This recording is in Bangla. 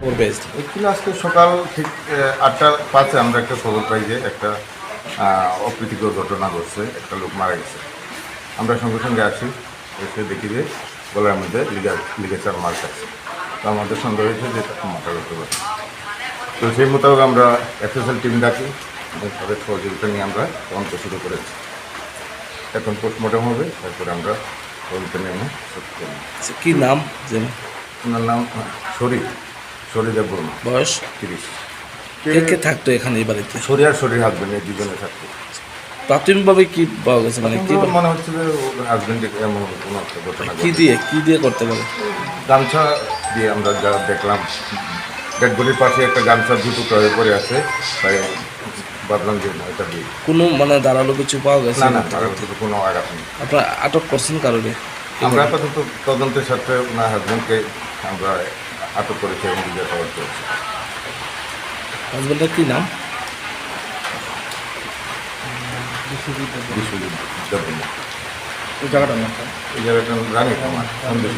পেয়েছেন এখানে আজকে সকাল ঠিক আহ, আটটা পাঁচে আমরা একটা খবর পাই যে একটা অপ্রীতিকর ঘটনা ঘটছে একটা লোক মারা গেছে। আমরা সঙ্গে সঙ্গে আসি এসে দেখি যে গলার মধ্যে লিগা লিগেচার মার্ক আছে। তো আমাদের সন্দেহ হয়েছে যে মাথা করতে পারে তো সেই মোতাবেক আমরা এফএসএল টিম ডাকি এবং তাদের সহযোগিতা নিয়ে আমরা তদন্ত শুরু করেছি। এখন পোস্টমর্টম হবে তারপরে আমরা তদন্ত নেমে সত্যি করব। আচ্ছা, নাম যেন? ওনার নাম শরীর বর্মা বয়স? তিরিশ। কে কে থাকতো এখানে এই বাড়িতে? শরীর আর শরীর হাজবেন্ড এই দুজনে থাকতো। প্রাথমিকভাবে কি পাওয়া গেছে? মানে কি মনে হচ্ছে যে হাজবেন্ড এমন কোনো একটা ঘটনা কি দিয়ে কি দিয়ে করতে পারে? গামছা দিয়ে আমরা যা দেখলাম ডেড বডির পাশে একটা গামছা দুটো হয়ে পড়ে আছে তাই ভাবলাম যে এটা দিয়ে। কোনো মানে দাঁড়াল কিছু পাওয়া গেছে? না না তার কিন্তু কোনো আঘাত নেই। আপনারা আটক করছেন কারণে? আমরা আপাতত তদন্তের সাথে ওনার হাজবেন্ডকে আমরা আটক করেছে এবং জিজ্ঞাসাবাদ করেছে। হাজবেন্ডের কি নাম? বিশ্বজিৎ। এই জায়গাটার নাম? এই জায়গাটা রানী কুমার সন্দেহ